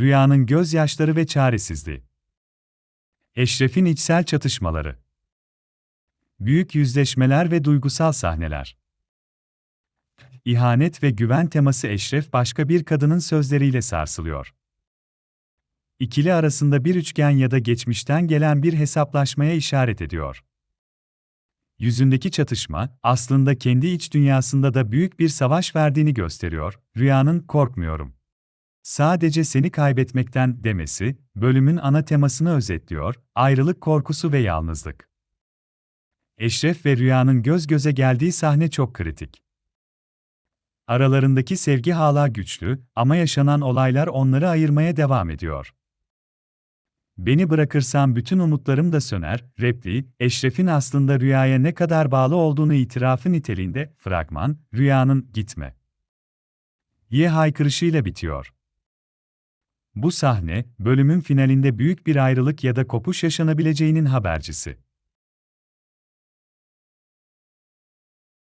Rüyanın gözyaşları ve çaresizliği. Eşref'in içsel çatışmaları. Büyük yüzleşmeler ve duygusal sahneler. İhanet ve güven teması Eşref başka bir kadının sözleriyle sarsılıyor. İkili arasında bir üçgen ya da geçmişten gelen bir hesaplaşmaya işaret ediyor. Yüzündeki çatışma, aslında kendi iç dünyasında da büyük bir savaş verdiğini gösteriyor, rüyanın korkmuyorum. Sadece seni kaybetmekten demesi, bölümün ana temasını özetliyor, ayrılık korkusu ve yalnızlık. Eşref ve Rüya'nın göz göze geldiği sahne çok kritik. Aralarındaki sevgi hala güçlü ama yaşanan olaylar onları ayırmaya devam ediyor. Beni bırakırsam bütün umutlarım da söner, repliği, Eşref'in aslında rüyaya ne kadar bağlı olduğunu itirafı niteliğinde, fragman, rüyanın gitme. Ye haykırışıyla bitiyor. Bu sahne, bölümün finalinde büyük bir ayrılık ya da kopuş yaşanabileceğinin habercisi.